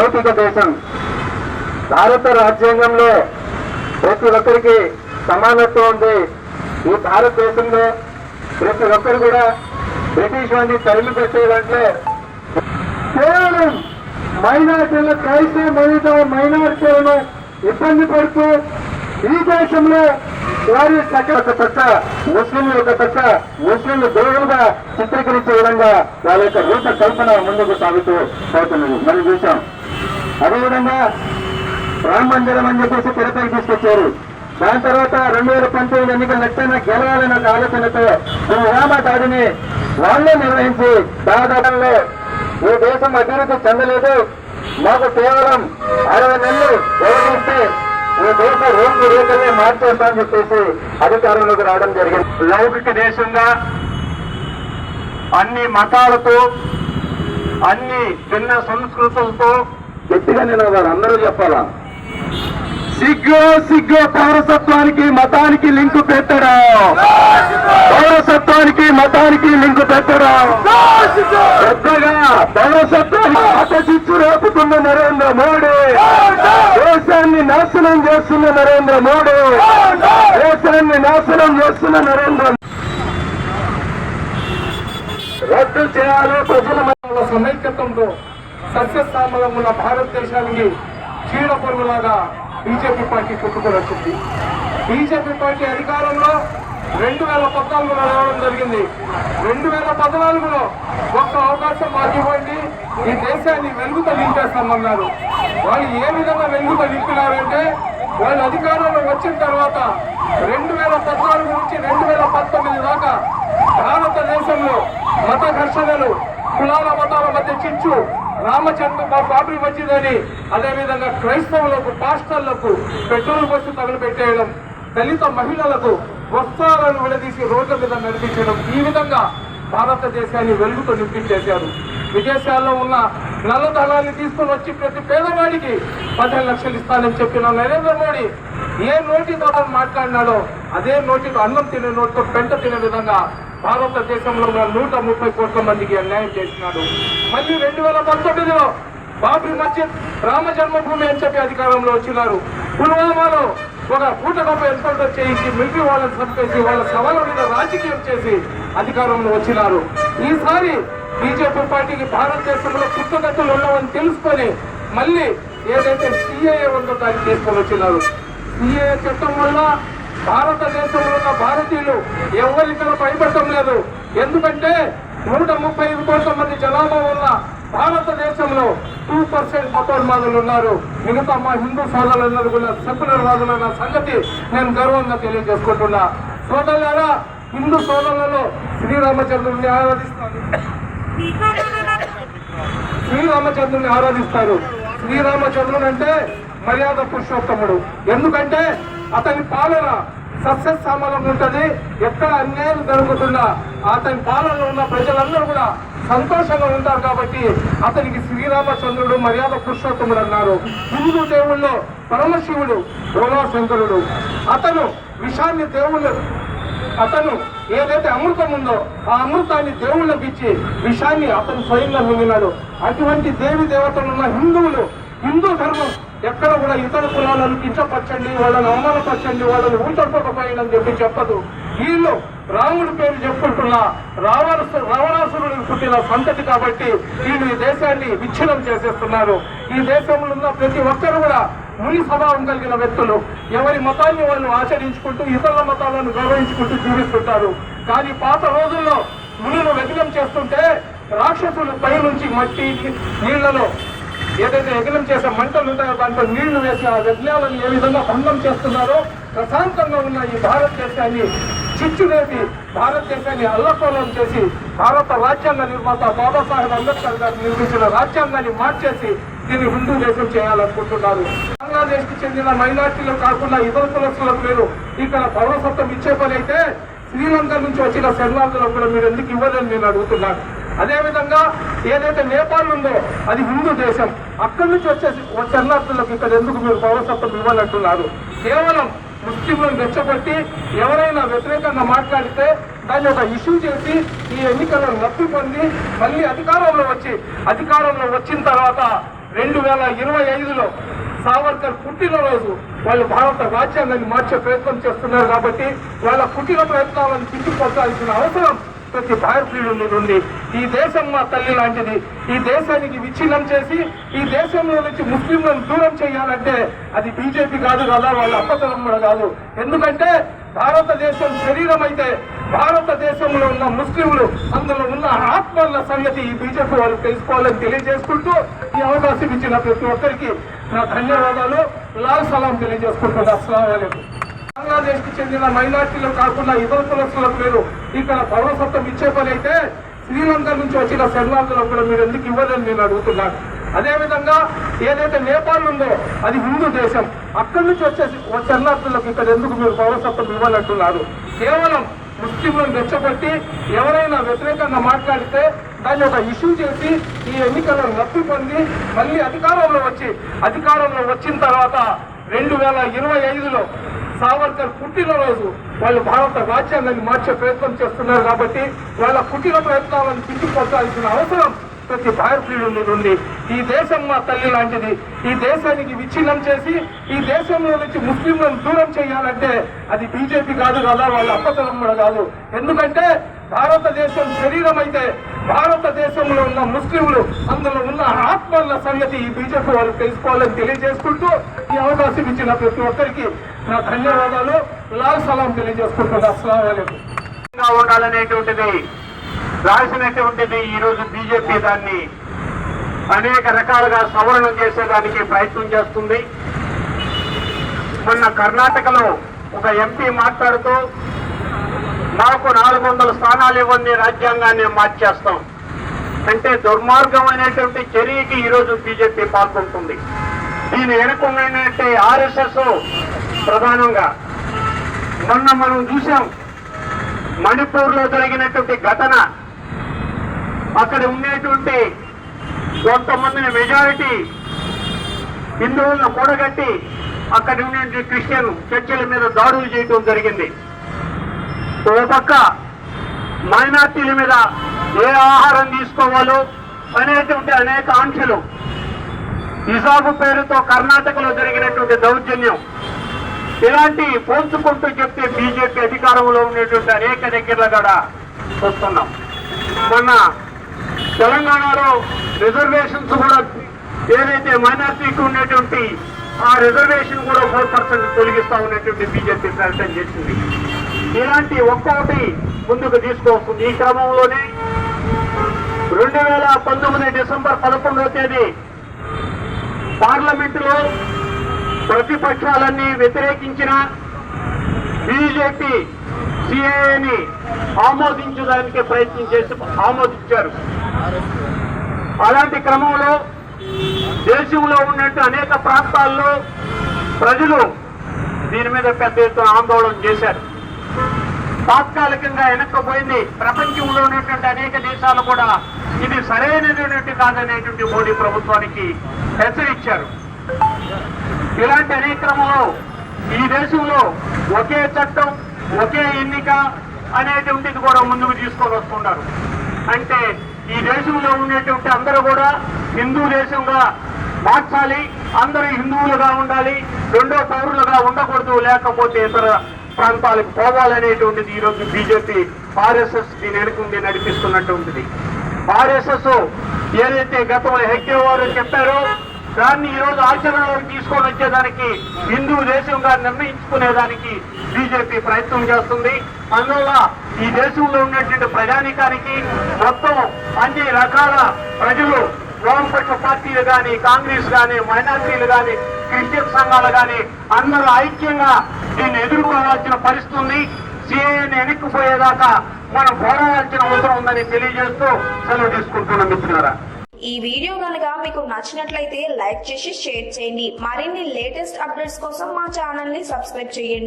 లౌకిక దేశం. భారత రాజ్యాంగంలో ప్రతి ఒక్కరికి సమానత్వం ఉంది. ఈ భారతదేశంలో ప్రతి ఒక్కరు కూడా బ్రిటిష్ వాడిని తరిమి పెట్టేదంటే కేవలం మైనార్టీల క్రైస్తవ మిగతా మైనార్టీలను ఇబ్బంది పడుతూ ఈ దేశంలో వారి ఒక పక్క ముస్లింలు ఒక పక్క ముస్లింలు దేవులుగా చిత్రీకరించే విధంగా వాళ్ళ యొక్క రూప కల్పన ముందుకు సాగుతూ పోతున్నది. మనం చూసాం అదేవిధంగా రామ మందిరం అని చెప్పేసి తెరపైకి తీసుకొచ్చారు. దాని తర్వాత రెండు వేల పంతొమ్మిది ఎన్నికల ఎట్టైనా గెలవాలన్న ఆలోచనతో ఈ రామ దాడిని వాళ్ళే నిర్వహించి దాదాపులో ఈ దేశం అభివృద్ధి చెందలేదు. మాకు కేవలం అరవై నెలలు వ్యవహరిస్తే ఈ దేశ రూపు రేఖలే మార్చేస్తామని చెప్పేసి అధికారంలోకి రావడం జరిగింది. లౌకిక దేశంగా అన్ని మతాలతో అన్ని భిన్న సంస్కృతులతో గట్టిగా నిలబడారు అందరూ చెప్పాలా? సిగ్గు సిగ్గు. పౌరసత్వానికి మతానికి లింకు పెట్టడం. పౌరసత్వానికి మతానికి లింకు పెట్టడం. పెద్దగా పౌరసత్వాన్ని అపచిచ్చు రేపుతున్న నరేంద్ర మోడీ. దేశాన్ని నాశనం చేస్తున్న నరేంద్ర మోడీ. దేశాన్ని నాశనం చేస్తున్న నరేంద్ర రద్దు చేయాలి ప్రజల సమైక్యతంతో సస్యశ్యామలం ఉన్న భారతదేశానికి చీడ పొరుగులాగా బీజేపీ పార్టీ కొట్టుకొని వచ్చింది. బీజేపీ పార్టీ అధికారంలో రెండు వేల పద్నాలుగులో రావడం జరిగింది. రెండు వేల పద్నాలుగులో ఒక్క అవకాశం మాకివ్వండి. ఈ దేశాన్ని వెలుగుతో నింపేస్తామన్నారు. వాళ్ళు ఏ విధంగా వెలుగుతో నింపినారంటే వాళ్ళు అధికారంలో వచ్చిన తర్వాత రెండు వేల పద్నాలుగు నుంచి రెండు వేల పంతొమ్మిది దాకా భారతదేశంలో మత ఘర్షణలు కులాల మతాల మధ్య చిచ్చు రామచంద్ర మా బాబరీ వచ్చిందని అదేవిధంగా క్రైస్తవులకు పాస్టర్లకు పెట్రోల్ బస్సు తగులుపెట్టేయడం దళిత మహిళలకు వస్త్రాలను విడదీసి రోడ్ల మీద నడిపించడం ఈ విధంగా భారతదేశాన్ని వెలుగుతో నింపించేశారు. విదేశాల్లో ఉన్న నల్లధనాన్ని తీసుకొని వచ్చి ప్రతి పేదవాడికి పదిహేను లక్షలు ఇస్తానని చెప్పిన నరేంద్ర మోడీ ఏ నోటి ద్వారా మాట్లాడినాడో అదే నోటితో అన్నం తినే నోటితో పెంట తినే విధంగా భారతదేశంలో ఉన్న నూట ముప్పై కోట్ల మందికి అన్యాయం చేసినాడు. మళ్ళీ రెండు వేల పంతొమ్మిదిలో బాబ్రీ మస్జిద్ రామ జన్మభూమి అని చెప్పి అధికారంలో వచ్చినారు. పుల్వామాలో ఒక పూట ఎన్కౌంటర్ చేయించి మిలిటరీ వాళ్ళని చంపేసి వాళ్ళ సవాళ్ళ మీద రాజకీయం చేసి అధికారంలో వచ్చినారు. ఈసారి బీజేపీ పార్టీకి భారతదేశంలో పుట్టుగతులు ఉన్నామని తెలుసుకొని మళ్ళీ ఏదైతే సిఏఏ ఉందో దాన్ని తీసుకొని వచ్చినారు. సిఏఏ చట్టం వల్ల భారతదేశంలో ఉన్న భారతీయులు ఎవరికైనా భయపడటం లేదు? ఎందుకంటే నూట ముప్పై ఐదు కోట్ల మంది జనాభా ఉన్న భారతదేశంలో టూ పర్సెంట్ మతోన్మాదులు ఉన్నారు. మిగతా మా హిందూ సోదరులందరూ కూడా సెక్యులర్ వాదులన్న సంగతి నేను గర్వంగా తెలియజేసుకుంటున్నా. సోదరులారా హిందూ సోదరులలో శ్రీరామచంద్రుడిని ఆరాధిస్తాను శ్రీరామచంద్రుడిని ఆరాధిస్తారు. శ్రీరామచంద్రుడు అంటే మర్యాద పురుషోత్తముడు. ఎందుకంటే అతని పాలన సస్యశ్యామలం ఉంటుంది. ఎక్కడ అన్యాయం జరుగుతున్నా అతని పాలనలో ఉన్న ప్రజలందరూ కూడా సంతోషంగా ఉంటారు కాబట్టి అతనికి శ్రీరామచంద్రుడు మర్యాద పురుషోత్తముడు అన్నారు. హిందూ దేవుళ్ళు పరమశివుడు రోమాశంకరుడు అతను విషాన్ని దేవుళ్ళు అతను ఏదైతే అమృతం ఉందో ఆ అమృతాన్ని దేవుళ్ళకి ఇచ్చి విషాన్ని అతను స్వయంగా మింగినాడు. అటువంటి దేవి దేవతలు ఉన్న హిందువులు హిందూ ధర్మం ఎక్కడ కూడా ఇతర కులాలను కించపరచండి వాళ్ళని అవమానపరచండి వాళ్ళని ఊచొట్టకపోయిందని చెప్పి చెప్పదు. వీళ్ళు రాముడి పేరు చెప్పుకుంటున్నా రావణాసు రావణాసురుడికి పుట్టిన సంతతి కాబట్టి వీళ్ళు ఈ దేశాన్ని విచ్ఛిన్నం చేసేస్తున్నారు. ఈ దేశంలో ఉన్న ప్రతి ఒక్కరు కూడా ముని స్వభావం కలిగిన వ్యక్తులు. ఎవరి మతాన్ని వాళ్ళు ఆచరించుకుంటూ ఇతరుల మతాలను గౌరవించుకుంటూ జీవిస్తుంటారు. కానీ పాత రోజుల్లో మునులు వ్యక్తం చేస్తుంటే రాక్షసులు పై నుంచి మట్టి నీళ్ళలో ఏదైతే యజ్ఞం చేసే మంటలు ఉంటాయో దాంట్లో నీళ్ళు వేసి ఆ యజ్ఞాలను ఏ విధంగా భంగం చేస్తున్నారో ప్రశాంతంగా ఉన్న ఈ భారతదేశాన్ని చిచ్చులేపి భారతదేశాన్ని అల్లకోలం చేసి భారత రాజ్యాంగ నిర్మాత బాబాసాహెబ్ అంబేద్కర్ గారు నిర్మించిన రాజ్యాంగాన్ని మార్చేసి దీన్ని హిందూ దేశం చేయాలనుకుంటున్నారు. బంగ్లాదేశ్కి చెందిన మైనార్టీలు కాకుండా ఇతర కులస్తులకు మీరు ఇక్కడ పౌరసత్వం ఇచ్చే పని అయితే శ్రీలంక నుంచి వచ్చిన శరణార్థులకు కూడా మీరు ఎందుకు ఇవ్వదని నేను అడుగుతున్నాను. అదేవిధంగా ఏదైతే నేపాల్ ఉందో అది హిందూ దేశం. అక్కడి నుంచి వచ్చేసి శరణార్థులకు ఇక్కడ ఎందుకు మీరు పౌరసత్వం ఇవ్వాలంటున్నారు కేవలం ముస్లింలను రెచ్చగొట్టి ఎవరైనా వ్యతిరేకంగా మాట్లాడితే దాన్ని ఒక ఇష్యూ చేసి ఈ ఎన్నికలను రద్దు పొంది మళ్ళీ అధికారంలో వచ్చి అధికారంలో వచ్చిన తర్వాత రెండు వేల ఇరవై ఐదులో సావర్కర్ పుట్టినరోజు వాళ్ళు భారత రాజ్యాంగాన్ని మార్చే ప్రయత్నం చేస్తున్నారు కాబట్టి వాళ్ళ పుట్టిన ప్రయత్నాలను తిప్పికొట్టాల్సిన అవసరం ప్రతి భారతీయుడు మీద ఉంది ఈ దేశం మా తల్లి లాంటిది. ఈ దేశానికి విచ్ఛిన్నం చేసి ఈ దేశంలో నుంచి ముస్లింలను దూరం చేయాలంటే అది బీజేపీ కాదు కదా వాళ్ళ అప్పతలం కూడా కాదు. ఎందుకంటే భారతదేశం శరీరం అయితే భారతదేశంలో ఉన్న ముస్లింలు అందులో ఉన్న ఆత్మల సంగతి ఈ బీజేపీ వాళ్ళు తెలుసుకోవాలని తెలియజేసుకుంటూ ఈ అవకాశం ఇచ్చిన ప్రతి ఒక్కరికి నా ధన్యవాదాలు. లాల్ సలాం తెలియజేసుకుంటున్నాను అస్సలం బంగ్లాదేశ్కి చెందిన మైనార్టీలు కాకుండా ఇతర కులస్తులకు మీరు ఇక్కడ పౌరసత్వం ఇచ్చే పని అయితే శ్రీలంక నుంచి వచ్చిన శరణార్థులకు కూడా మీరు ఎందుకు ఇవ్వలేని నేను అడుగుతున్నాను. అదేవిధంగా ఏదైతే నేపాల్ ఉందో అది హిందూ దేశం. అక్కడి నుంచి వచ్చే శరణార్థులకు ఇక్కడ ఎందుకు మీరు పౌరసత్వం ఇవ్వాలంటున్నారు కేవలం ముస్లింలను రెచ్చగొట్టి ఎవరైనా వ్యతిరేకంగా మాట్లాడితే దాన్ని ఒక ఇష్యూ చేసి ఈ ఎన్నికలను రద్దు పొంది మళ్ళీ అధికారంలో వచ్చి అధికారంలో వచ్చిన తర్వాత రెండు వేల ఇరవై ఐదులో సావర్కర్ పుట్టినరోజు వాళ్ళు భారత రాజ్యాంగాన్ని మార్చే ప్రయత్నం చేస్తున్నారు కాబట్టి వాళ్ళ పుట్టిన ప్రయత్నాలను తిప్పికొట్టాల్సిన అవసరం ప్రతి భారతీయుడు మీద ఉంది ఈ దేశం మా తల్లి లాంటిది. ఈ దేశానికి విచ్ఛిన్నం చేసి ఈ దేశంలో నుంచి ముస్లింలను దూరం చేయాలంటే అది బీజేపీ కాదు కదా వాళ్ళ అప్పతరం కూడా కాదు. ఎందుకంటే భారతదేశం శరీరం అయితే భారతదేశంలో ఉన్న ముస్లింలు అందులో ఉన్న ఆత్మల సంగతి ఈ బీజేపీ వాళ్ళు తెలుసుకోవాలని తెలియజేసుకుంటూ ఈ అవకాశం ఇచ్చిన ప్రతి ఒక్కరికి నా ధన్యవాదాలు. లాల్ సలాం తెలియజేసుకుంటున్నాను అస్సలం ఉండాలనేటువంటిది రాసినటువంటిది ఈ రోజు బీజేపీ దాన్ని అనేక రకాలుగా సవరణం చేసేదానికి ప్రయత్నం చేస్తుంది. మొన్న కర్ణాటకలో ఒక ఎంపీ మాట్లాడుతూ మాకు నాలుగు వందల స్థానాలు ఇవ్వండి రాజ్యాంగాన్ని మార్చేస్తాం. అంటే దుర్మార్గమైనటువంటి చర్యకి ఈరోజు బీజేపీ పాల్గొంటుంది. దీని వెనుకుంటే ఆర్ఎస్ఎస్ ప్రధానంగా. మొన్న మనం చూసాం మణిపూర్లో జరిగినటువంటి ఘటన అక్కడ ఉండేటువంటి కొంతమందిని మెజారిటీ హిందువులను కూడగట్టి అక్కడ ఉన్నటువంటి క్రిస్టియన్ చర్చిల మీద దాడులు చేయడం జరిగింది. ఓ పక్క మైనార్టీల మీద ఏ ఆహారం తీసుకోవాలో అనేటువంటి అనేక ఆంక్షలు. నిజాబు పేరుతో కర్ణాటకలో జరిగినటువంటి దౌర్జన్యం. ఇలాంటి పోల్చుకుంటూ చెప్తే బీజేపీ అధికారంలో ఉండేటువంటి అనేక దగ్గరలో కూడా చూస్తున్నాం మొన్న తెలంగాణలో రిజర్వేషన్స్ కూడా ఏదైతే మైనార్టీకి ఉండేటువంటి ఆ రిజర్వేషన్ కూడా ఫోర్ పర్సెంట్ తొలగిస్తా ఉన్నటువంటి బీజేపీ ప్రకటన చేసింది. ఇలాంటి ఒక్కొక్కటి ముందుకు తీసుకొస్తుంది ఈ క్రమంలోనే రెండు వేల పంతొమ్మిది డిసెంబర్ పదకొండవ తేదీ పార్లమెంటులో ప్రతిపక్షాలన్నీ వ్యతిరేకించిన బీజేపీ సిఏని ఆమోదించడానికి ప్రయత్నం చేసి ఆమోదించారు. అలాంటి క్రమంలో దేశంలో ఉన్నట్టు అనేక ప్రాంతాల్లో ప్రజలు దీని మీద పెద్ద ఎత్తున ఆందోళన చేశారు. తాత్కాలికంగా వెనక్కపోయింది. ప్రపంచంలో ఉన్నటువంటి అనేక దేశాలు కూడా ఇది సరైనటువంటి కాదనేటువంటి మోడీ ప్రభుత్వానికి హెచ్చరించారు ఇలాంటి అనేక క్రమంలో ఈ దేశంలో ఒకే చట్టం ఒకే ఎన్నిక అనేటువంటిది కూడా ముందుకు తీసుకొని వస్తున్నారు అంటే ఈ దేశంలో ఉండేటువంటి అందరూ కూడా హిందూ దేశంగా మార్చాలి. అందరూ హిందువులుగా ఉండాలి. రెండో పౌరులుగా ఉండకూడదు. లేకపోతే ఇతర ప్రాంతాలకు పోవాలనేటువంటిది ఈరోజు బీజేపీ ఆర్ఎస్ఎస్ దీని వెనుకుండి నడిపిస్తున్నటువంటిది. ఆర్ఎస్ఎస్ ఏదైతే గతంలో హెగ్డే వారు చెప్పారో దాన్ని ఈ రోజు ఆచరణలోకి తీసుకొని వచ్చేదానికి హిందూ దేశంగా నిర్ణయించుకునేదానికి బీజేపీ ప్రయత్నం చేస్తుంది. అందువల్ల ఈ దేశంలో ఉన్నటువంటి ప్రజానికానికి మొత్తం అన్ని రకాల ప్రజలు వామపక్ష పార్టీలు కానీ కాంగ్రెస్ కానీ మైనార్టీలు కానీ క్రిస్టియన్ సంఘాలు కానీ అందరూ ఐక్యంగా దీన్ని ఎదుర్కోవాల్సిన పరిస్థితి ఉంది సిఏని వెనక్కిపోయేదాకా మనం పోరాడాల్సిన అవసరం ఉందని తెలియజేస్తూ సెలవు తీసుకుంటున్నాం మిత్రులారా. ఈ వీడియో కనుక మీకు నచ్చినట్లయితే లైక్ చేసి షేర్ చేయండి. మరిన్ని లేటెస్ట్ అప్డేట్స్ కోసం మా ఛానల్ని సబ్స్క్రైబ్ చేయండి.